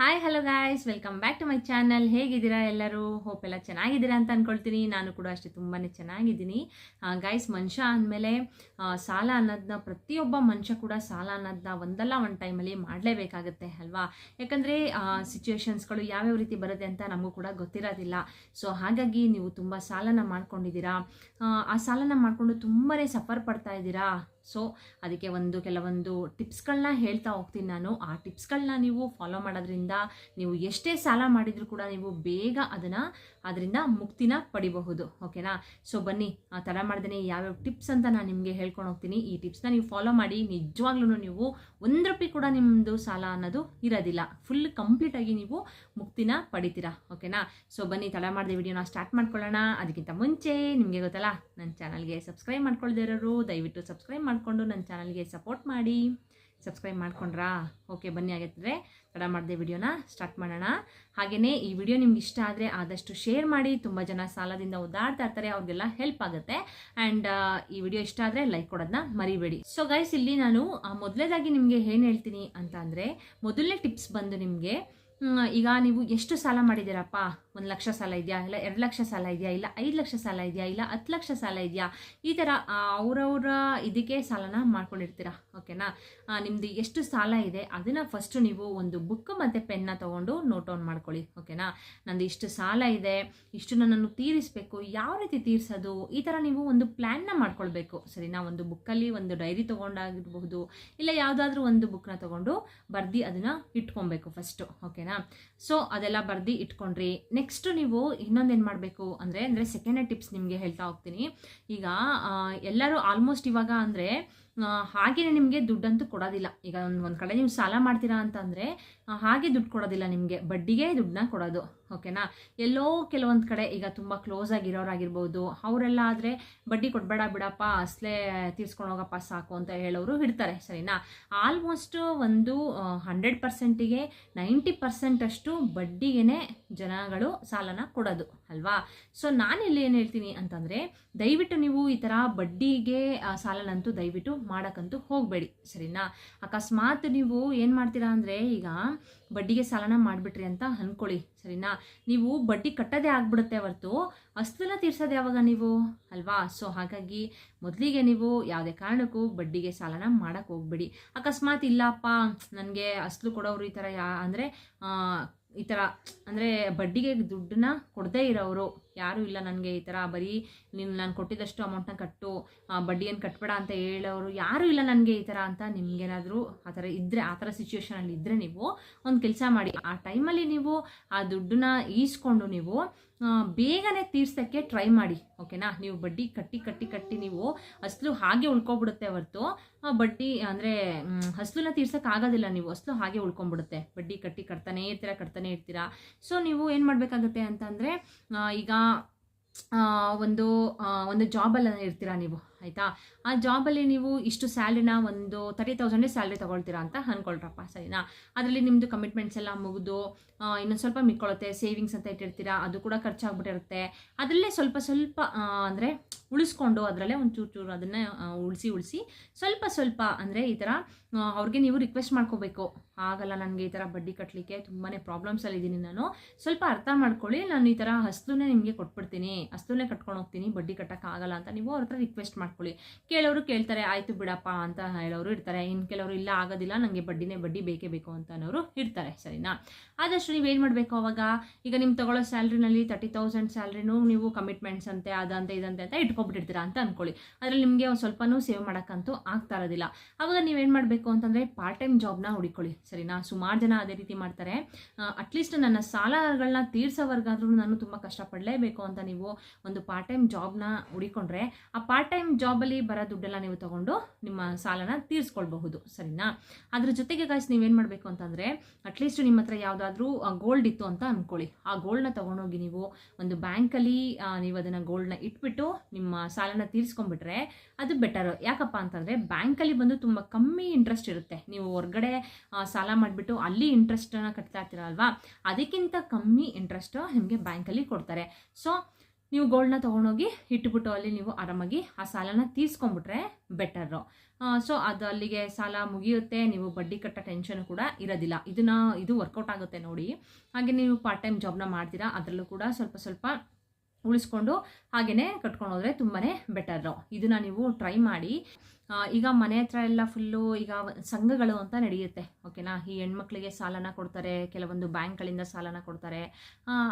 Hi hello guys welcome back to my channel ಹೇಗಿದ್ದೀರಾ ಎಲ್ಲರೂ? Hope ಎಲ್ಲ ಚೆನ್ನಾಗಿದ್ದೀರಾ ಅಂತ ಅಂದ್ಕೊಳ್ತೀನಿ ನಾನು ಕೂಡ ಅಷ್ಟೇ ತುಂಬಾ ಚೆನ್ನಾಗಿದ್ದೀನಿ. ಗಾಯ್ಸ್ ಮನುಷ್ಯ ಅಂದಮೇಲೆ ಸಾಲ ಅನ್ನೋದನ್ನ ಪ್ರತಿಯೊಬ್ಬ ಮನುಷ್ಯ ಕೂಡ ಸಾಲ ಅನ್ನೋದನ್ನ ಒಂದಲ್ಲ ಒಂದು ಟೈಮಲ್ಲಿ ಮಾಡಲೇಬೇಕಾಗುತ್ತೆ ಅಲ್ವಾ? ಯಾಕಂದರೆ ಸಿಚುವೇಶನ್ಸ್ಗಳು ಯಾವ್ಯಾವ ರೀತಿ ಬರುತ್ತೆ ಅಂತ ನಮಗೂ ಕೂಡ ಗೊತ್ತಿರೋದಿಲ್ಲ. ಸೊ ಹಾಗಾಗಿ ನೀವು ತುಂಬ ಸಾಲನ ಮಾಡ್ಕೊಂಡಿದ್ದೀರಾ? ಆ ಸಾಲನ ಮಾಡಿಕೊಂಡು ತುಂಬಾ ಸಫರ್ ಪಡ್ತಾ ಇದ್ದೀರಾ? ಸೊ ಅದಕ್ಕೆ ಒಂದು ಕೆಲವೊಂದು ಟಿಪ್ಸ್ಗಳನ್ನ ಹೇಳ್ತಾ ಹೋಗ್ತೀನಿ ನಾನು. ಆ ಟಿಪ್ಸ್ಗಳನ್ನ ನೀವು ಫಾಲೋ ಮಾಡೋದ್ರಿಂದ ನೀವು ಎಷ್ಟೇ ಸಾಲ ಮಾಡಿದರೂ ಕೂಡ ನೀವು ಬೇಗ ಅದನ್ನು ಅದರಿಂದ ಮುಕ್ತಿನ ಪಡಿಬಹುದು ಓಕೆನಾ ಸೊ ಬನ್ನಿ ತಡ ಮಾಡ್ದೇ ಯಾವ್ಯಾವ ಟಿಪ್ಸ್ ಅಂತ ನಾನು ನಿಮಗೆ ಹೇಳ್ಕೊಂಡು ಹೋಗ್ತೀನಿ. ಈ ಟಿಪ್ಸ್ನ ನೀವು ಫಾಲೋ ಮಾಡಿ ನಿಜವಾಗ್ಲೂ ನೀವು ಒಂದು ರೂಪಾಯಿ ಕೂಡ ನಿಮ್ಮದು ಸಾಲ ಅನ್ನೋದು ಇರೋದಿಲ್ಲ. ಫುಲ್ ಕಂಪ್ಲೀಟಾಗಿ ನೀವು ಮುಕ್ತಿನ ಪಡಿತೀರಾ ಓಕೆನಾ ಸೊ ಬನ್ನಿ ತಡ ಮಾಡಿದೆ ವಿಡಿಯೋನ ಸ್ಟಾರ್ಟ್ ಮಾಡ್ಕೊಳ್ಳೋಣ. ಅದಕ್ಕಿಂತ ಮುಂಚೆ ನಿಮಗೆ ಗೊತ್ತಲ್ಲ ನನ್ನ ಚಾನಲ್ಗೆ ಸಬ್ಸ್ಕ್ರೈಬ್ ಮಾಡ್ಕೊಳ್ದೇ ಇರೋರು, ದಯವಿಟ್ಟು ಸಬ್ಸ್ಕ್ರೈಬ್ ಮಾಡಿಕೊಂಡು ನನ್ನ ಚಾನಲ್ಗೆ ಸಪೋರ್ಟ್ ಮಾಡಿ. ಸಬ್ಸ್ಕ್ರೈಬ್ ಮಾಡ್ಕೊಂಡ್ರಾ? ಓಕೆ ಬನ್ನಿ ಆಗಿದ್ರೆ ತಡ ಮಾಡಿದೆ ವಿಡಿಯೋನ ಸ್ಟಾರ್ಟ್ ಮಾಡೋಣ. ಹಾಗೆಯೇ ಈ ವಿಡಿಯೋ ನಿಮ್ಗೆ ಇಷ್ಟ ಆದರೆ ಆದಷ್ಟು ಶೇರ್ ಮಾಡಿ, ತುಂಬ ಜನ ಸಾಲದಿಂದ ಒದ್ದಾಡ್ತಾ ಇರ್ತಾರೆ, ಅವ್ರಿಗೆಲ್ಲ ಹೆಲ್ಪ್ ಆಗುತ್ತೆ. ಆ್ಯಂಡ್ ಈ ವಿಡಿಯೋ ಇಷ್ಟ ಆದರೆ ಲೈಕ್ ಕೊಡೋದನ್ನ ಮರಿಬೇಡಿ. ಸೊ ಗೈಸ್ ಇಲ್ಲಿ ನಾನು ಮೊದಲೇದಾಗಿ ನಿಮಗೆ ಏನು ಹೇಳ್ತೀನಿ ಅಂತ ಅಂದರೆ, ಮೊದಲನೇ ಟಿಪ್ಸ್ ಬಂದು ನಿಮಗೆ ಈಗ ನೀವು ಎಷ್ಟು ಸಾಲ ಮಾಡಿದ್ದೀರಪ್ಪ? ಒಂದು ಲಕ್ಷ ಸಾಲ ಇದೆಯಾ? ಇಲ್ಲ, ಎರಡು ಲಕ್ಷ ಸಾಲ ಇದೆಯಾ? ಇಲ್ಲ, ಐದು ಲಕ್ಷ ಸಾಲ ಇದೆಯಾ? ಇಲ್ಲ, ಹತ್ತು ಲಕ್ಷ ಸಾಲ ಇದೆಯಾ? ಈ ಥರ ಅವರವರ ಇದಕ್ಕೆ ಸಾಲನ ಮಾಡ್ಕೊಂಡಿರ್ತೀರ? ಓಕೆನಾ? ನಿಮ್ಮದು ಎಷ್ಟು ಸಾಲ ಇದೆ, ಅದನ್ನು ಫಸ್ಟು ನೀವು ಒಂದು ಬುಕ್ ಮತ್ತು ಪೆನ್ನ ತೊಗೊಂಡು ನೋಟ್ ಡೌನ್ ಮಾಡ್ಕೊಳ್ಳಿ. ಓಕೆನಾ? ನಂದು ಇಷ್ಟು ಸಾಲ ಇದೆ, ಇಷ್ಟು ನನ್ನನ್ನು ತೀರಿಸಬೇಕು, ಯಾವ ರೀತಿ ತೀರಿಸೋದು? ಈ ಥರ ನೀವು ಒಂದು ಪ್ಲ್ಯಾನ್ನ ಮಾಡ್ಕೊಳ್ಬೇಕು. ಸರಿನಾ? ಒಂದು ಬುಕ್ಕಲ್ಲಿ ಒಂದು ಡೈರಿ ತೊಗೊಂಡಾಗಿರ್ಬಹುದು, ಇಲ್ಲ ಯಾವುದಾದ್ರೂ ಒಂದು ಬುಕ್ನ ತೊಗೊಂಡು ಬರ್ದು ಅದನ್ನು ಇಟ್ಕೊಬೇಕು ಫಸ್ಟು ಓಕೆನಾ? ಸೊ ಅದೆಲ್ಲ ಬರ್ದು ಇಟ್ಕೊಂಡ್ರಿ. ನೆಕ್ಸ್ಟ್ ನೀವು ಇನ್ನೊಂದೇನು ಮಾಡಬೇಕು ಅಂದರೆ ಅಂದರೆ ಸೆಕೆಂಡ್ ಟಿಪ್ಸ್ ನಿಮಗೆ ಹೇಳ್ತಾ ಹೋಗ್ತೀನಿ. ಈಗ ಎಲ್ಲರೂ ಆಲ್ಮೋಸ್ಟ್ ಇವಾಗ ಅಂದರೆ ಹಾಗೆಯೇ ನಿಮಗೆ ದುಡ್ಡಂತೂ ಕೊಡೋದಿಲ್ಲ. ಈಗ ಒಂದು ಒಂದು ಕಡೆ ನೀವು ಸಾಲ ಮಾಡ್ತೀರಾ ಅಂತಂದರೆ ಹಾಗೆ ದುಡ್ಡು ಕೊಡೋದಿಲ್ಲ ನಿಮಗೆ. ಬಡ್ಡಿಗೆ ದುಡ್ಡನ್ನ ಕೊಡೋದು. ಓಕೆನಾ ಎಲ್ಲೋ ಕೆಲವೊಂದು ಕಡೆ ಈಗ ತುಂಬ ಕ್ಲೋಸ್ ಆಗಿರೋರಾಗಿರ್ಬೋದು. ಅವರೆಲ್ಲ ಆದರೆ ಬಡ್ಡಿ ಕೊಡಬೇಡ ಬಿಡಪ್ಪ, ಅಸಲೇ ತೀರ್ಸ್ಕೊಂಡು ಹೋಗಪ್ಪ ಸಾಕು ಅಂತ ಹೇಳೋರು ಇಡ್ತಾರೆ ಸರಿನಾ? ಆಲ್ಮೋಸ್ಟ್ ಒಂದು ಹಂಡ್ರೆಡ್ ಪರ್ಸೆಂಟಿಗೆ ನೈಂಟಿ ಪರ್ಸೆಂಟಷ್ಟು ಬಡ್ಡಿಗೆ ಜನಗಳು ಸಾಲನ ಕೊಡೋದು. ಅಲ್ವಾ? ಸೊ ನಾನಿಲ್ಲಿ ಏನು ಹೇಳ್ತೀನಿ ಅಂತಂದರೆ, ದಯವಿಟ್ಟು ನೀವು ಈ ಥರ ಬಡ್ಡಿಗೆ ಸಾಲನಂತೂ ದಯವಿಟ್ಟು ಮಾಡೋಕ್ಕಂತೂ ಹೋಗಬೇಡಿ. ಸರಿನಾ? ಅಕಸ್ಮಾತ್ ನೀವು ಏನು ಮಾಡ್ತೀರಾ ಅಂದರೆ ಈಗ ಬಡ್ಡಿಗೆ ಸಾಲನ ಮಾಡಿಬಿಟ್ರಿ ಅಂತ ಅಂದ್ಕೊಳ್ಳಿ ಸರಿನಾ? ನೀವು ಬಡ್ಡಿ ಕಟ್ಟೋದೇ ಆಗ್ಬಿಡುತ್ತೆ ಹೊರತು ಅಷ್ಟೆಲ್ಲ ತೀರ್ಸೋದು ಯಾವಾಗ ನೀವು? ಅಲ್ವಾ? ಸೊ ಹಾಗಾಗಿ ಮೊದಲಿಗೆ ನೀವು ಯಾವುದೇ ಕಾರಣಕ್ಕೂ ಬಡ್ಡಿಗೆ ಸಾಲನ ಮಾಡೋಕ್ಕೆ ಹೋಗ್ಬೇಡಿ. ಅಕಸ್ಮಾತ್ ಇಲ್ಲಪ್ಪ, ನನಗೆ ಅಸ್ಲು ಕೊಡೋರು ಈ ಥರ ಯಾ ಅಂದರೆ ಈ ಥರ ಅಂದರೆ ಬಡ್ಡಿಗೆ ದುಡ್ಡನ್ನ ಕೊಡದೇ ಇರೋರು ಯಾರೂ ಇಲ್ಲ ನನಗೆ ಈ ಥರ ಬರೀ ನೀನು ನಾನು ಕೊಟ್ಟಿದ್ದಷ್ಟು ಅಮೌಂಟ್ನ ಕಟ್ಟು ಬಡ್ಡಿಯನ್ನು ಕಟ್ಬೇಡ ಅಂತ ಹೇಳೋರು ಯಾರೂ ಇಲ್ಲ ನನಗೆ ಈ ಥರ ಅಂತ ನಿಮಗೇನಾದರೂ ಆ ಥರ ಇದ್ದರೆ ಆ ಥರ ಸಿಚುವೇಶನಲ್ಲಿ ಇದ್ದರೆ ನೀವು ಒಂದು ಕೆಲಸ ಮಾಡಿ. ಆ ಟೈಮಲ್ಲಿ ನೀವು ಆ ದುಡ್ಡನ್ನ ಈಸ್ಕೊಂಡು ನೀವು ಬೇಗನೆ ತೀರ್ಸೋಕ್ಕೆ ಟ್ರೈ ಮಾಡಿ ಓಕೆನಾ ನೀವು ಬಡ್ಡಿ ಕಟ್ಟಿ ಕಟ್ಟಿ ಕಟ್ಟಿ ನೀವು ಅಸಲು ಹಾಗೆ ಉಳ್ಕೊಬಿಡುತ್ತೆ ಹೊರತು ಬಡ್ಡಿ, ಅಂದರೆ ಹಸ್ಲನ್ನ ತೀರ್ಸೋಕ್ಕಾಗೋದಿಲ್ಲ ನೀವು ಅಸಲು ಹಾಗೆ ಉಳ್ಕೊಂಬಿಡುತ್ತೆ ಬಡ್ಡಿ ಕಟ್ಟಿ ಕಟ್ತಾನೇ ಇರ್ತೀರಾ, ಕಟ್ತಾನೆ ಇರ್ತೀರಾ? ಸೊ ನೀವು ಏನು ಮಾಡಬೇಕಾಗುತ್ತೆ ಅಂತಂದರೆ ಈಗ ಒಂದು ಒಂದು ಜಾಬಲ್ಲಿ ಇರ್ತೀರಾ ನೀವು? ಆಯಿತಾ? ಆ ಜಾಬಲ್ಲಿ ನೀವು ಇಷ್ಟು ಸ್ಯಾಲ್ರಿನ ಒಂದು ತರ್ಟಿ ತೌಸಂಡೇ ಸ್ಯಾಲ್ರಿ ತೊಗೊಳ್ತೀರಾ ಅಂತ ಅಂದ್ಕೊಳ್ರಪ್ಪ ಸರಿನಾ? ಅದರಲ್ಲಿ ನಿಮ್ಮದು ಕಮಿಟ್ಮೆಂಟ್ಸ್ ಎಲ್ಲ ಮುಗಿದು ಇನ್ನೊಂದು ಸ್ವಲ್ಪ ಮಿಕ್ಕೊಳ್ಳುತ್ತೆ ಸೇವಿಂಗ್ಸ್ ಅಂತ ಇಟ್ಟಿರ್ತೀರಾ, ಅದು ಕೂಡ ಖರ್ಚಾಗ್ಬಿಟ್ಟಿರುತ್ತೆ. ಅದರಲ್ಲೇ ಸ್ವಲ್ಪ ಸ್ವಲ್ಪ ಅಂದರೆ ಉಳಿಸ್ಕೊಂಡು ಅದರಲ್ಲೇ ಒಂದು ಚೂರು ಚೂರು ಅದನ್ನು ಉಳಿಸಿ ಉಳಿಸಿ ಸ್ವಲ್ಪ ಸ್ವಲ್ಪ ಅಂದರೆ ಈ ಥರ ಅವ್ರಿಗೆ ನೀವು ರಿಕ್ವೆಸ್ಟ್ ಮಾಡ್ಕೋಬೇಕು. ಆಗಲ್ಲ ನನಗೆ ಈ ಥರ ಬಡ್ಡಿ ಕಟ್ಟಲಿಕ್ಕೆ ತುಂಬಾ ಪ್ರಾಬ್ಲಮ್ಸಲ್ಲಿದ್ದೀನಿ ನಾನು. ಸ್ವಲ್ಪ ಅರ್ಥ ಮಾಡ್ಕೊಳ್ಳಿ, ನಾನು ಈ ಥರ ಹಸ್ತುನೇ ನಿಮಗೆ ಕೊಟ್ಬಿಡ್ತೀನಿ. ಹಸ್ತುನೇ ಕಟ್ಕೊಂಡು ಹೋಗ್ತೀನಿ, ಬಡ್ಡಿ ಕಟ್ಟೋಕ್ಕಾಗಲ್ಲ ಅಂತ ನೀವು ಅವ್ರ ರಿಕ್ವೆಸ್ಟ್ ಮಾಡ್ಕೊಳ್ಳಿ. ಕೇಳೋರು ಕೇಳ್ತಾರೆ, ಆಯಿತು ಬಿಡಪ್ಪ ಅಂತ ಹೇಳೋರು ಇರ್ತಾರೆ. ಇನ್ನು ಕೆಲವರು ಇಲ್ಲ, ಆಗೋದಿಲ್ಲ ನನಗೆ ಬಡ್ಡಿನೇ ಬಡ್ಡಿ ಬೇಕೇ ಬೇಕು ಅಂತ ಅನ್ನೋರು ಇರ್ತಾರೆ. ಸರಿನಾ? ಆದಷ್ಟು ನೀವು ಏನು ಮಾಡಬೇಕು ಅವಾಗ? ಈಗ ನಿಮ್ಮ ತಗೊಳ್ಳೋ ಸ್ಯಾಲ್ರಿನಲ್ಲಿ ತರ್ಟಿ ತೌಸಂಡ್ ಸ್ಯಾಲ್ರಿನೂ ನೀವು ಕಮಿಟ್ಮೆಂಟ್ಸ್ ಅಂತೆ, ಅದಂತೆ, ಇದಂತೆ ಅಂತ ಇಟ್ಕೊಬಿಟ್ಟಿರ್ತೀರಾ ಅಂತ ಅಂದ್ಕೊಳ್ಳಿ ಅದರಲ್ಲಿ ನಿಮಗೆ ಒಂದು ಸ್ವಲ್ಪನೂ ಸೇವ್ ಮಾಡೋಕ್ಕಂತೂ ಆಗ್ತಾ ಇರೋದಿಲ್ಲ. ಅವಾಗ ನೀವೇನು ಮಾಡಬೇಕು ಅಂತಂದರೆ ಪಾರ್ಟ್ ಟೈಮ್ ಜಾಬ್ನ ಹುಡುಕೊಳ್ಳಿ. ಸರಿನಾ? ಸುಮಾರು ಜನ ಅದೇ ರೀತಿ ಮಾಡ್ತಾರೆ. ಅಟ್ಲೀಸ್ಟ್ ನನ್ನ ಸಾಲಗಳನ್ನ ತೀರ್ಸೋವರೆಗಾದ್ರೂ ನಾನು ತುಂಬ ಕಷ್ಟಪಡಲೇಬೇಕು ಅಂತ ನೀವು ಒಂದು ಪಾರ್ಟ್ ಟೈಮ್ ಜಾಬ್ನ ಹುಡಿಕೊಂಡ್ರೆ, ಆ ಪಾರ್ಟ್ ಟೈಮ್ ಜಾಬಲ್ಲಿ ಬರೋ ದುಡ್ಡೆಲ್ಲ ನೀವು ತಗೊಂಡು ನಿಮ್ಮ ಸಾಲನ ತೀರಿಸ್ಕೊಳ್ಬಹುದು, ಸರಿನಾ? ಅದ್ರ ಜೊತೆಗೆ ಗಾಯ್ಸ್ ನೀವೇನು ಮಾಡಬೇಕು ಅಂತಂದರೆ ಅಟ್ಲೀಸ್ಟ್ ನಿಮ್ಮ ಹತ್ರ ಯಾವುದಾದ್ರೂ ಗೋಲ್ಡ್ ಇತ್ತು ಅಂತ ಅಂದ್ಕೊಳ್ಳಿ ಆ ಗೋಲ್ಡ್ನ ತೊಗೊಂಡೋಗಿ ನೀವು ಒಂದು ಬ್ಯಾಂಕಲ್ಲಿ ನೀವು ಅದನ್ನು ಗೋಲ್ಡ್ನ ಇಟ್ಬಿಟ್ಟು ನಿಮ್ಮ ಸಾಲನ ತೀರಿಸ್ಕೊಂಡ್ಬಿಟ್ರೆ ಅದು ಬೆಟರ್ ಯಾಕಪ್ಪ ಅಂತಂದರೆ, ಬ್ಯಾಂಕಲ್ಲಿ ಬಂದು ತುಂಬ ಕಮ್ಮಿ ಇಂಟ್ರೆಸ್ಟ್ ಇರುತ್ತೆ. ನೀವು ಹೊರಗಡೆ ಸಾಲ ಮಾಡಿಬಿಟ್ಟು ಅಲ್ಲಿ ಇಂಟ್ರೆಸ್ಟನ್ನು ಕಟ್ತಾ ಇರ್ತೀರಲ್ವಾ? ಅದಕ್ಕಿಂತ ಕಮ್ಮಿ ಇಂಟ್ರೆಸ್ಟು ನಿಮಗೆ ಬ್ಯಾಂಕಲ್ಲಿ ಕೊಡ್ತಾರೆ. ಸೊ ನೀವು ಗೋಲ್ಡ್ನ ತೊಗೊಂಡೋಗಿ ಇಟ್ಬಿಟ್ಟು ಅಲ್ಲಿ ನೀವು ಆರಾಮಾಗಿ ಆ ಸಾಲನ ತೀರ್ಸ್ಕೊಂಬಿಟ್ರೆ ಬೆಟರು ಸೊ ಅದು ಅಲ್ಲಿಗೆ ಸಾಲ ಮುಗಿಯುತ್ತೆ, ನೀವು ಬಡ್ಡಿ ಕಟ್ಟೋ ಟೆನ್ಷನ್ ಕೂಡ ಇರೋದಿಲ್ಲ. ಇದನ್ನು, ಇದು ವರ್ಕೌಟ್ ಆಗುತ್ತೆ ನೋಡಿ. ಹಾಗೆ ನೀವು ಪಾರ್ಟ್ ಟೈಮ್ ಜಾಬ್ನ ಮಾಡ್ತೀರಾ, ಅದರಲ್ಲೂ ಕೂಡ ಸ್ವಲ್ಪ ಸ್ವಲ್ಪ ಉಳಿಸ್ಕೊಂಡು ಹಾಗೆಯೇ ಕಟ್ಕೊಂಡು ಹೋದರೆ ತುಂಬಾ ಬೆಟರು ಇದನ್ನು ನೀವು ಟ್ರೈ ಮಾಡಿ ಈಗ ಮನೆ ಹತ್ರ ಎಲ್ಲ ಫುಲ್ಲು ಈಗ ಸಂಘಗಳು ಅಂತ ನಡೆಯುತ್ತೆ. ಓಕೆನಾ ಈ ಹೆಣ್ಮಕ್ಳಿಗೆ ಸಾಲನ ಕೊಡ್ತಾರೆ, ಕೆಲವೊಂದು ಬ್ಯಾಂಕ್ಗಳಿಂದ ಸಾಲನ ಕೊಡ್ತಾರೆ.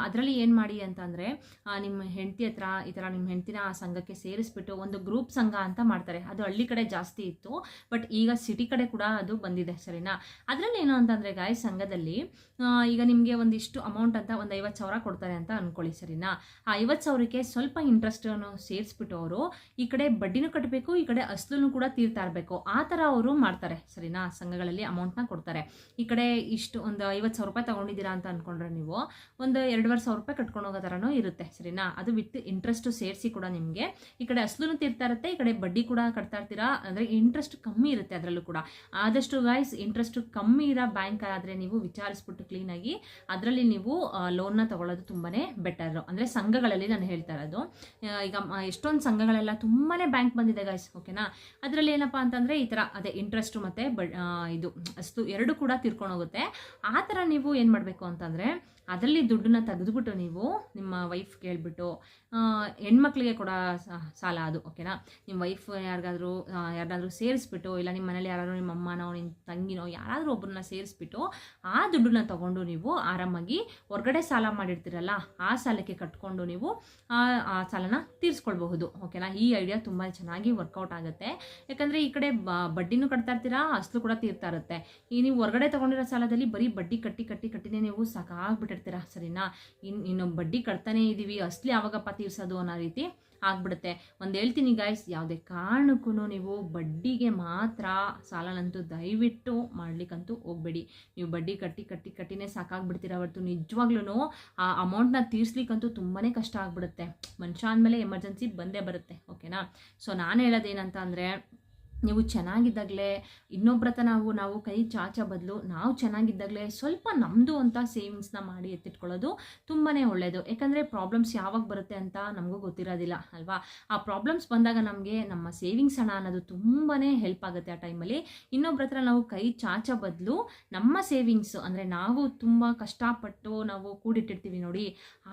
ಅದರಲ್ಲಿ ಏನು ಮಾಡಿ ಅಂತಂದರೆ ನಿಮ್ಮ ಹೆಂಡತಿ ಹತ್ರ ಈ ಥರ ನಿಮ್ಮ ಹೆಂಡ್ತಿನ ಆ ಸಂಘಕ್ಕೆ ಸೇರಿಸ್ಬಿಟ್ಟು ಒಂದು ಗ್ರೂಪ್ ಸಂಘ ಅಂತ ಮಾಡ್ತಾರೆ. ಅದು ಹಳ್ಳಿ ಕಡೆ ಜಾಸ್ತಿ ಇತ್ತು ಬಟ್ ಈಗ ಸಿಟಿ ಕಡೆ ಕೂಡ ಅದು ಬಂದಿದೆ, ಸರಿನಾ? ಅದರಲ್ಲಿ ಏನು ಅಂತಂದರೆ ಗಾಯ ಸಂಘದಲ್ಲಿ ಈಗ ನಿಮಗೆ ಒಂದಿಷ್ಟು ಅಮೌಂಟ್ ಅಂತ ಒಂದು ಐವತ್ತು ಸಾವಿರ ಕೊಡ್ತಾರೆ ಅಂತ ಅಂದ್ಕೊಳ್ಳಿ ಸರಿನಾ? ಆ ಐವತ್ತು ಸಾವಿರಕ್ಕೆ ಸ್ವಲ್ಪ ಇಂಟ್ರೆಸ್ಟನ್ನು ಸೇರಿಸ್ಬಿಟ್ಟು ಅವರು ಈ ಕಡೆ ಬಡ್ಡಿನೂ ಕಟ್ಟಬೇಕು ಈ ಕಡೆ ಅಸ್ಲೂ ಕೂಡ ತೀರ್ತಾ ಇರಬೇಕು. ಆ ಥರ ಅವರು ಮಾಡ್ತಾರೆ. ಸರಿನಾ? ಸಂಘಗಳಲ್ಲಿ ಅಮೌಂಟ್ನ ಕೊಡ್ತಾರೆ. ಈ ಕಡೆ ಇಷ್ಟು ಒಂದು ಐವತ್ತು ಸಾವಿರ ರೂಪಾಯಿ ತೊಗೊಂಡಿದ್ದೀರಾ ಅಂತ ಅಂದ್ಕೊಂಡ್ರೆ ನೀವು ಒಂದು ಎರಡುವರೆ ಸಾವಿರ ರೂಪಾಯಿ ಕಟ್ಕೊಂಡು ಹೋಗೋ ಥರನೂ ಇರುತ್ತೆ. ಸರಿನಾ? ಅದು ವಿತ್ ಇಂಟ್ರೆಸ್ಟು ಸೇರಿಸಿ ಕೂಡ ನಿಮಗೆ. ಈ ಕಡೆ ಅಸ್ಲೂ ತೀರ್ತಾ ಇರುತ್ತೆ, ಈ ಕಡೆ ಬಡ್ಡಿ ಕೂಡ ಕಟ್ತಾ ಇರ್ತೀರಾ? ಅಂದರೆ ಇಂಟ್ರೆಸ್ಟ್ ಕಮ್ಮಿ ಇರುತ್ತೆ ಅದರಲ್ಲೂ ಕೂಡ. ಆದಷ್ಟು ಗಾಯ್ಸ್ ಇಂಟ್ರೆಸ್ಟ್ ಕಮ್ಮಿ ಇರೋ ಬ್ಯಾಂಕ್ ಆದರೆ ನೀವು ವಿಚಾರಿಸ್ಬಿಟ್ಟು ಕ್ಲೀನಾಗಿ ಅದರಲ್ಲಿ ನೀವು ಲೋನ್ನ ತಗೊಳ್ಳೋದು ತುಂಬಾ ಬೆಟರು ಅಂದರೆ ಸಂಘಗಳಲ್ಲಿ ನಾನು ಹೇಳ್ತಾ ಇರೋದು. ಈಗ ಎಷ್ಟೊಂದು ಸಂಘಗಳೆಲ್ಲ ತುಂಬಾ ಬ್ಯಾಂಕ್ ಬಂದಿದೆ ಗಾಯ್ಸ್ ಓಕೆನಾ ಅದರಲ್ಲಿ ಏನಪ್ಪ ಅಂತಂದರೆ ಈ ಥರ ಅದೇ ಇಂಟ್ರೆಸ್ಟು ಮತ್ತು ಬಡ್ ಇದು ಅಸ್ತು ಎರಡು ಕೂಡ ತಿರ್ಕೊಂಡು ಹೋಗುತ್ತೆ. ಆ ಥರ ನೀವು ಏನು ಮಾಡಬೇಕು ಅಂತಂದರೆ ಅದರಲ್ಲಿ ದುಡ್ಡನ್ನ ತೆಗೆದುಬಿಟ್ಟು ನೀವು ನಿಮ್ಮ ವೈಫ್ ಕೇಳಿಬಿಟ್ಟು ಹೆಣ್ಮಕ್ಳಿಗೆ ಕೂಡ ಸಾಲ ಅದು ಓಕೆನಾ ನಿಮ್ಮ ವೈಫ್ ಯಾರಿಗಾದರೂ ಯಾರನ್ನಾದ್ರೂ ಸೇರಿಸ್ಬಿಟ್ಟು, ಇಲ್ಲ ನಿಮ್ಮ ಮನೇಲಿ ಯಾರಾದರೂ ನಿಮ್ಮ ಅಮ್ಮನೋ ನಿಮ್ಮ ತಂಗಿನೋ, ಯಾರಾದರೂ ಒಬ್ಬರನ್ನ ಸೇರಿಸ್ಬಿಟ್ಟು ಆ ದುಡ್ಡನ್ನ ತಗೊಂಡು ನೀವು ಆರಾಮಾಗಿ ಹೊರಗಡೆ ಸಾಲ ಮಾಡಿರ್ತೀರಲ್ಲ, ಆ ಸಾಲಕ್ಕೆ ಕಟ್ಕೊಂಡು ನೀವು, ಆ ಸಾಲನ ತೀರಿಸ್ಕೊಳ್ಬಹುದು ಓಕೆನಾ ಈ ಐಡಿಯಾ ತುಂಬ ಚೆನ್ನಾಗಿ ವರ್ಕೌಟ್ ಆಗುತ್ತೆ. ಯಾಕಂದರೆ ಈ ಕಡೆ ಬಡ್ಡಿನೂ ಕಟ್ತಾ ಇರ್ತೀರಾ ಕೂಡ ತೀರ್ತಾ ಇರುತ್ತೆ. ಈ ನೀವು ಹೊರಗಡೆ ತೊಗೊಂಡಿರೋ ಸಾಲದಲ್ಲಿ ಬರೀ ಬಡ್ಡಿ ಕಟ್ಟಿ ಕಟ್ಟಿ, ಕಟ್ಟಿನೇ ನೀವು ಸಾಕಾಗ್ಬಿಟ್ಟಿರ್ತೀರಾ. ಸರಿನಾ? ಇನ್ನು ಇನ್ನು ಬಡ್ಡಿ ಕಟ್ತಾನೇ ಇದ್ದೀವಿ ಅಸ್ಲಿ ಯಾವಾಗಪ್ಪ ತೀರ್ಸೋದು ಅನ್ನೋ ರೀತಿ ಆಗ್ಬಿಡುತ್ತೆ. ಒಂದು ಹೇಳ್ತೀನಿ ಗಾಯ್ಸ್ ಯಾವುದೇ ಕಾರಣಕ್ಕೂ ನೀವು ಬಡ್ಡಿಗೆ ಮಾತ್ರ ಸಾಲನಂತೂ ದಯವಿಟ್ಟು ಮಾಡ್ಲಿಕ್ಕಂತೂ ಹೋಗ್ಬೇಡಿ. ನೀವು ಬಡ್ಡಿ ಕಟ್ಟಿ ಕಟ್ಟಿ, ಕಟ್ಟಿನೇ ಸಾಕಾಗ್ಬಿಡ್ತೀರ ಹೊರತು? ನಿಜವಾಗ್ಲೂ ಆ ಅಮೌಂಟ್ನ ತೀರ್ಸ್ಲಿಕ್ಕಂತೂ ತುಂಬಾ ಕಷ್ಟ ಆಗ್ಬಿಡುತ್ತೆ. ಮನುಷ್ಯ ಅಂದಮೇಲೆ ಎಮರ್ಜೆನ್ಸಿ ಬಂದೇ ಬರುತ್ತೆ ಓಕೆನಾ ಸೊ ನಾನು ಹೇಳೋದೇನಂತ ಅಂದರೆ ನೀವು ಚೆನ್ನಾಗಿದ್ದಾಗಲೇ ಇನ್ನೊಬ್ರ ಹತ್ರ ನಾವು ನಾವು ಕೈ ಚಾಚ ಬದಲು ನಾವು ಚೆನ್ನಾಗಿದ್ದಾಗಲೇ ಸ್ವಲ್ಪ ನಮ್ಮದು ಅಂತ ಸೇವಿಂಗ್ಸ್ನ ಮಾಡಿ ಎತ್ತಿಟ್ಕೊಳ್ಳೋದು ತುಂಬಾ ಒಳ್ಳೆಯದು ಯಾಕಂದರೆ ಪ್ರಾಬ್ಲಮ್ಸ್ ಯಾವಾಗ ಬರುತ್ತೆ ಅಂತ ನಮಗೂ ಗೊತ್ತಿರೋದಿಲ್ಲ, ಅಲ್ವಾ? ಆ ಪ್ರಾಬ್ಲಮ್ಸ್ ಬಂದಾಗ ನಮಗೆ ನಮ್ಮ ಸೇವಿಂಗ್ಸ್ ಹಣ ಅನ್ನೋದು ತುಂಬಾ ಹೆಲ್ಪ್ ಆಗುತ್ತೆ ಆ ಟೈಮಲ್ಲಿ ಇನ್ನೊಬ್ಬರ ಹತ್ರ ನಾವು ಕೈ ಚಾಚ ಬದಲು ನಮ್ಮ ಸೇವಿಂಗ್ಸ್ ಅಂದರೆ ನಾವು ತುಂಬ ಕಷ್ಟಪಟ್ಟು ನಾವು ಕೂಡಿಟ್ಟಿರ್ತೀವಿ ನೋಡಿ,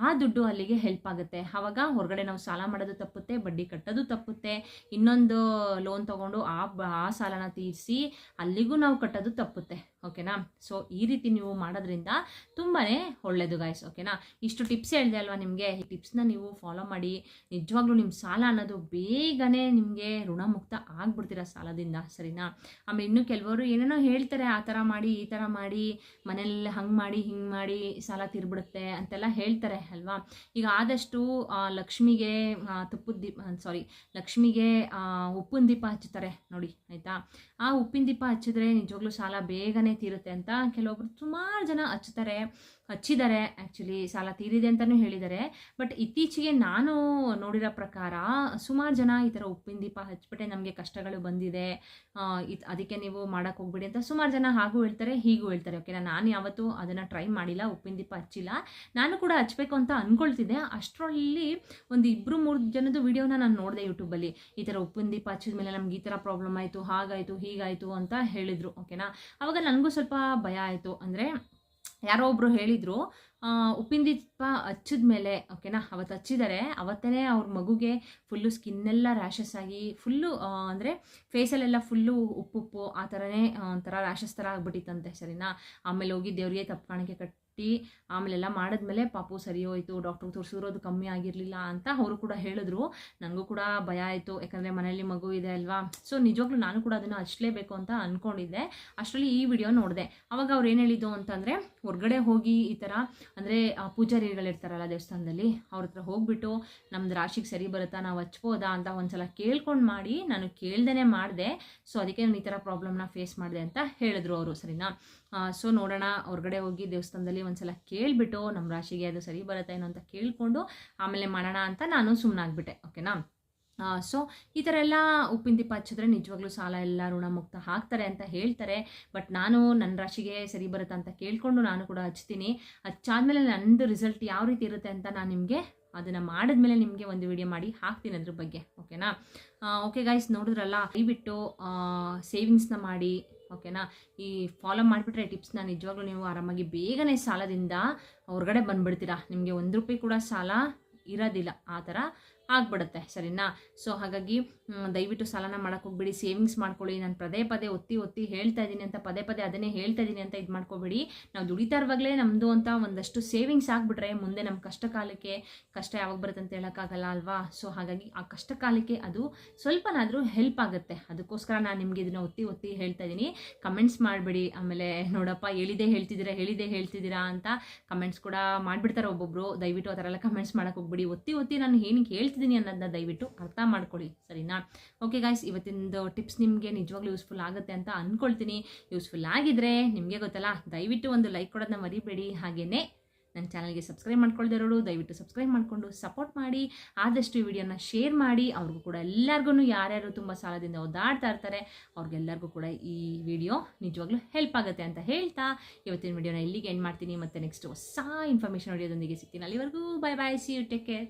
ಆ ದುಡ್ಡು ಅಲ್ಲಿಗೆ ಹೆಲ್ಪ್ ಆಗುತ್ತೆ. ಆವಾಗ ಹೊರಗಡೆ ನಾವು ಸಾಲ ಮಾಡೋದು ತಪ್ಪುತ್ತೆ, ಬಡ್ಡಿ ಕಟ್ಟೋದು ತಪ್ಪುತ್ತೆ, ಇನ್ನೊಂದು ಲೋನ್ ತೊಗೊಂಡು ಬ- ಆ ಸಾಲನ ತೀರಿಸಿ ಅಲ್ಲಿಗೂ ನಾವು ಕಟ್ಟೋದು ತಪ್ಪುತ್ತೆ. ಓಕೆನಾ? ಸೊ ಈ ರೀತಿ ನೀವು ಮಾಡೋದ್ರಿಂದ ತುಂಬಾ ಒಳ್ಳೆಯದು ಗಾಯ್ಸ್ ಓಕೆನಾ? ಇಷ್ಟು ಟಿಪ್ಸ್ ಹೇಳಿದೆ ಅಲ್ವಾ ನಿಮಗೆ? ಈ ಟಿಪ್ಸ್ನ ನೀವು ಫಾಲೋ ಮಾಡಿ, ನಿಜವಾಗ್ಲೂ ನಿಮ್ಮ ಸಾಲ ಅನ್ನೋದು ಬೇಗನೆ ನಿಮಗೆ ಋಣಮುಕ್ತ ಆಗ್ಬಿಡ್ತೀರ ಸಾಲದಿಂದ, ಸರಿನಾ? ಆಮೇಲೆ ಇನ್ನೂ ಕೆಲವರು ಏನೇನೋ ಹೇಳ್ತಾರೆ, ಆ ಥರ ಮಾಡಿ, ಈ ಥರ ಮಾಡಿ ಮನೇಲಿ ಹಂಗೆ ಮಾಡಿ, ಹಿಂಗೆ ಮಾಡಿ ಸಾಲ ತೀರ್ಬಿಡುತ್ತೆ ಅಂತೆಲ್ಲ ಹೇಳ್ತಾರೆ ಅಲ್ವಾ? ಈಗ ಆದಷ್ಟು ಲಕ್ಷ್ಮಿಗೆ ತುಪ್ಪದ ದೀಪ ಸಾರಿ ಲಕ್ಷ್ಮಿಗೆ ಉಪ್ಪಿನ ದೀಪ ಹಚ್ಚುತ್ತಾರೆ ನೋಡಿ, ಆಯಿತಾ? ಆ ಉಪ್ಪಿನ ದೀಪ ಹಚ್ಚಿದ್ರೆ ನಿಜವಾಗ್ಲೂ ಸಾಲ ಬೇಗನೆ ತೀರುತ್ತೆ ಅಂತ ಕೆಲವೊಬ್ರು ಸುಮಾರು ಜನ ಹಚ್ತಾರೆ ಹಚ್ಚಿದ್ದಾರೆ ಆ್ಯಕ್ಚುಲಿ ಸಾಲ ತೀರಿದೆ ಅಂತಲೂ ಹೇಳಿದ್ದಾರೆ ಬಟ್ ಇತ್ತೀಚೆಗೆ ನಾನು ನೋಡಿರೋ ಪ್ರಕಾರ ಸುಮಾರು ಜನ ಈ ಥರ ಉಪ್ಪಿನ ದೀಪ ಹಚ್ಬಿಟ್ಟೆ, ನಮಗೆ ಕಷ್ಟಗಳು ಬಂದಿದೆ. ಇತ್ ಅದಕ್ಕೆ ನೀವು ಮಾಡೋಕ್ಕೆ ಹೋಗ್ಬಿಡಿ ಅಂತ ಸುಮಾರು ಜನ ಹಾಗೂ ಹೇಳ್ತಾರೆ, ಹೀಗೂ ಹೇಳ್ತಾರೆ. ಓಕೆನಾ ನಾನು ಯಾವತ್ತೂ ಅದನ್ನು ಟ್ರೈ ಮಾಡಿಲ್ಲ, ಉಪ್ಪಿನ ದೀಪ ಹಚ್ಚಿಲ್ಲ. ನಾನು ಕೂಡ ಹಚ್ಬೇಕು ಅಂತ ಅಂದ್ಕೊಳ್ತಿದ್ದೆ ಅಷ್ಟರಲ್ಲಿ ಒಂದು ಇಬ್ಬರು ಮೂರು ಜನದ ವಿಡಿಯೋನ ನಾನು ನೋಡಿದೆ ಯೂಟ್ಯೂಬಲ್ಲಿ ಈ ಥರ ಉಪ್ಪಿನ ದೀಪ ಹಚ್ಚಿದ ಮೇಲೆ ನಮ್ಗೆ ಈ ಥರ ಪ್ರಾಬ್ಲಮ್ ಆಯಿತು, ಹಾಗಾಯಿತು, ಹೀಗಾಯಿತು ಅಂತ ಹೇಳಿದರು. ಓಕೆನಾ ಆವಾಗ ನನಗೂ ಸ್ವಲ್ಪ ಭಯ ಆಯಿತು. ಅಂದರೆ ಯಾರೋ ಒಬ್ಬರು ಹೇಳಿದರು ಉಪ್ಪಿನ ದೀಪ ಹಚ್ಚಿದ ಮೇಲೆ ಓಕೆನಾ ಅವತ್ತು ಹಚ್ಚಿದ್ದಾರೆ ಅವತ್ತೇ ಅವ್ರ ಮಗುಗೆ ಫುಲ್ಲು ಸ್ಕಿನ್ನೆಲ್ಲ ರ್ಯಾಷಸ್ ಆಗಿ ಫುಲ್ಲು ಅಂದರೆ ಫೇಸಲ್ಲೆಲ್ಲ ಫುಲ್ಲು ಉಪ್ಪುಪ್ಪು, ಆ ಥರನೇ ಒಂಥರ ರ್ಯಾಷಸ್ ಥರ ಆಗ್ಬಿಟ್ಟಿತ್ತಂತೆ, ಸರಿನಾ? ಆಮೇಲೆ ಹೋಗಿ ದೇವ್ರಿಗೆ ತಪ್ಪು ಕಾಣಿಕೆ ಕಟ್ಟಿ ಆಮೇಲೆಲ್ಲ ಮಾಡಿದ್ಮೇಲೆ ಪಾಪು ಸರಿ ಹೋಯ್ತು ಡಾಕ್ಟ್ರಿಗೆ ತೋರಿಸಿರೋದು ಕಮ್ಮಿ ಆಗಿರಲಿಲ್ಲ ಅಂತ ಅವರು ಕೂಡ ಹೇಳಿದ್ರು. ನನಗೂ ಕೂಡ ಭಯ ಆಯಿತು. ಯಾಕಂದರೆ ಮನೇಲಿ ಮಗು ಇದೆ ಅಲ್ವಾ? ಸೊ ನಿಜವಾಗ್ಲೂ ನಾನು ಕೂಡ ಅದನ್ನು ಹಚ್ಚಲೇಬೇಕು ಅಂತ ಅಂದ್ಕೊಂಡಿದ್ದೆ ಅಷ್ಟರಲ್ಲಿ ಈ ವಿಡಿಯೋ ನೋಡಿದೆ. ಅವಾಗ ಅವ್ರು ಏನು ಹೇಳಿದ್ದು ಅಂತಂದರೆ, ಹೊರಗಡೆ ಹೋಗಿ ಈ ಥರ ಅಂದರೆ ಪೂಜಾರಿಗಳಿರ್ತಾರಲ್ಲ ದೇವಸ್ಥಾನದಲ್ಲಿ, ಅವ್ರ ಹತ್ರ ಹೋಗ್ಬಿಟ್ಟು ನಮ್ದು ರಾಶಿಗೆ ಸರಿ ಬರುತ್ತಾ, ನಾವು ಹಚ್ಬೋದಾ ಅಂತ ಒಂದ್ಸಲ ಕೇಳ್ಕೊಂಡು ಮಾಡಿ ನಾನು ಕೇಳ್ದೇ ಮಾಡಿದೆ. ಸೊ ಅದಕ್ಕೆ ನಾನು ಈ ಥರ ಪ್ರಾಬ್ಲಮ್ನ ಫೇಸ್ ಮಾಡಿದೆ ಅಂತ ಹೇಳಿದ್ರು ಅವರು, ಸರಿನಾ? ಸೊ ನೋಡೋಣ, ಹೊರಗಡೆ ಹೋಗಿ ದೇವಸ್ಥಾನದಲ್ಲಿ ಒಂದ್ಸಲ ಕೇಳಿಬಿಟ್ಟು ನಮ್ಮ ರಾಶಿಗೆ ಅದು ಸರಿ ಬರುತ್ತಾ ಏನೋ ಅಂತ ಕೇಳಿಕೊಂಡು ಆಮೇಲೆ ಮಾಡೋಣ ಅಂತ ನಾನು ಸುಮ್ಮನಾಗ್ಬಿಟ್ಟೆ ಓಕೆನಾ? ಸೊ ಈ ಥರ ಎಲ್ಲ ಉಪ್ಪಿನ ದೀಪ ಹಚ್ಚಿದ್ರೆ ನಿಜವಾಗ್ಲೂ ಸಾಲ ಎಲ್ಲ ಋಣಮುಕ್ತ ಹಾಕ್ತಾರೆ ಅಂತ ಹೇಳ್ತಾರೆ. ಬಟ್ ನಾನು ನನ್ನ ರಾಶಿಗೆ ಸರಿ ಬರುತ್ತಾ ಅಂತ ಕೇಳಿಕೊಂಡು ನಾನು ಕೂಡ ಹಚ್ತೀನಿ. ಹಚ್ಚಾದ್ಮೇಲೆ ನಂದು ರಿಸಲ್ಟ್ ಯಾವ ರೀತಿ ಇರುತ್ತೆ ಅಂತ ನಾನು ನಿಮಗೆ ಅದನ್ನು ಮಾಡಿದ್ಮೇಲೆ ನಿಮಗೆ ಒಂದು ವಿಡಿಯೋ ಮಾಡಿ ಹಾಕ್ತೀನಿ ಅದ್ರ ಬಗ್ಗೆ, ಓಕೆನಾ? ಓಕೆ ಗಾಯ್ಸ್ ನೋಡಿದ್ರಲ್ಲ? ದಯವಿಟ್ಟು ಸೇವಿಂಗ್ಸ್ನ ಮಾಡಿ ಓಕೆನಾ? ಈ ಫಾಲೋ ಮಾಡಿಬಿಟ್ರೆ ಟಿಪ್ಸ್ನ ನಿಜವಾಗ್ಲೂ ನೀವು ಆರಾಮಾಗಿ ಬೇಗನೆ ಸಾಲದಿಂದ ಹೊರಗಡೆ ಬಂದುಬಿಡ್ತೀರಾ. ನಿಮಗೆ ಒಂದು ರೂಪಾಯಿ ಕೂಡ ಸಾಲ ಇರೋದಿಲ್ಲ. ಆ ಥರ ಆಗ್ಬಿಡುತ್ತೆ, ಸರಿನಾ? ಸೊ ಹಾಗಾಗಿ ದಯವಿಟ್ಟು ಸಾಲನ ಮಾಡೋಕೆ ಹೋಗ್ಬಿಡಿ ಸೇವಿಂಗ್ಸ್ ಮಾಡ್ಕೊಳ್ಳಿ, ನಾನು ಪದೇ ಪದೇ ಒತ್ತಿ ಒತ್ತಿ ಹೇಳ್ತಾ ಇದ್ದೀನಿ ಅಂತ, ಪದೇ ಪದೇ ಅದನ್ನೇ ಹೇಳ್ತಾ ಇದ್ದೀನಿ ಅಂತ ಇದು ಮಾಡ್ಕೋಬೇಡಿ. ನಾವು ದುಡಿತಾ ಇರುವಾಗಲೇ ನಮ್ಮದು ಅಂತ ಒಂದಷ್ಟು ಸೇವಿಂಗ್ಸ್ ಆಗಿಬಿಟ್ರೆ ಮುಂದೆ ನಮ್ಮ ಕಷ್ಟ ಕಾಲಕ್ಕೆ ಕಷ್ಟ ಯಾವಾಗ ಬರುತ್ತೆ ಅಂತ ಹೇಳೋಕ್ಕಾಗಲ್ಲ ಅಲ್ವಾ? ಸೊ ಹಾಗಾಗಿ ಆ ಕಷ್ಟ ಕಾಲಕ್ಕೆ ಅದು ಸ್ವಲ್ಪನಾದರೂ ಹೆಲ್ಪ್ ಆಗುತ್ತೆ. ಅದಕ್ಕೋಸ್ಕರ ನಾನು ನಿಮಗೆ ಇದನ್ನ ಒತ್ತಿ ಒತ್ತಿ ಹೇಳ್ತಾ ಇದ್ದೀನಿ ಕಮೆಂಟ್ಸ್ ಮಾಡಬೇಡಿ, ಆಮೇಲೆ ನೋಡಪ್ಪ ಹೇಳಿದೆ ಹೇಳ್ತಿದ್ದೀರಾ ಹೇಳಿದೆ ಹೇಳ್ತಿದ್ದೀರಾ ಅಂತ ಕಮೆಂಟ್ಸ್ ಕೂಡ ಮಾಡಿಬಿಡ್ತಾರೆ ಒಬ್ಬೊಬ್ಬರು ದಯವಿಟ್ಟು ಆ ಥರ ಎಲ್ಲ ಕಮೆಂಟ್ಸ್ ಮಾಡೋಕ್ಕೆ ಹೋಗ್ಬಿಡಿ. ಒತ್ತಿ ಒತ್ತಿ ನಾನು ಏನಕ್ಕೆ ಹೇಳ್ತಿದ್ದೀನಿ ಅನ್ನೋದನ್ನ ದಯವಿಟ್ಟು ಅರ್ಥ ಮಾಡ್ಕೊಳ್ಳಿ, ಸರಿನಾ? ಓಕೆ ಗಾಯ್ಸ್ ಇವತ್ತಿಂದು ಟಿಪ್ಸ್ ನಿಮಗೆ ನಿಜವಾಗ್ಲೂ ಯೂಸ್ಫುಲ್ ಆಗುತ್ತೆ ಅಂತ ಅಂದ್ಕೊಳ್ತೀನಿ ಯೂಸ್ಫುಲ್ ಆಗಿದ್ರೆ ನಿಮಗೆ ಗೊತ್ತಲ್ಲ, ದಯವಿಟ್ಟು ಒಂದು ಲೈಕ್ ಕೊಡೋದನ್ನ ಮರಿಬೇಡಿ. ಹಾಗೆಯೇ ನನ್ನ ಚಾನಲ್ಗೆ ಸಬ್ಸ್ಕ್ರೈಬ್ ಮಾಡ್ಕೊಳ್ದಿರೋರು ದಯವಿಟ್ಟು ಸಬ್ಸ್ಕ್ರೈಬ್ ಮಾಡಿಕೊಂಡು ಸಪೋರ್ಟ್ ಮಾಡಿ. ಆದಷ್ಟು ಈ ವಿಡಿಯೋನ ಶೇರ್ ಮಾಡಿ. ಅವ್ರಿಗೂ ಕೂಡ ಎಲ್ಲರಿಗೂ ಯಾರ್ಯಾರು ತುಂಬ ಸಾಲದಿಂದ ಓದಾಡ್ತಾ ಇರ್ತಾರೆ, ಅವ್ರಿಗೆಲ್ಲರಿಗೂ ಕೂಡ ಈ ವಿಡಿಯೋ ನಿಜವಾಗ್ಲೂ ಹೆಲ್ಪ್ ಆಗುತ್ತೆ ಅಂತ ಹೇಳ್ತಾ ಇವತ್ತಿನ ವಿಡಿಯೋನ ಇಲ್ಲಿಗೆ ಎಂಡ್ ಮಾಡ್ತೀನಿ. ಮತ್ತೆ ನೆಕ್ಸ್ಟ್ ಹೊಸ ಇನ್ಫಾರ್ಮೇಷನ್ ವಿಡಿಯೋದೊಂದಿಗೆ ಸಿಗ್ತೀನಿ. ಅಲ್ಲಿವರೆಗೂ bye bye see you take care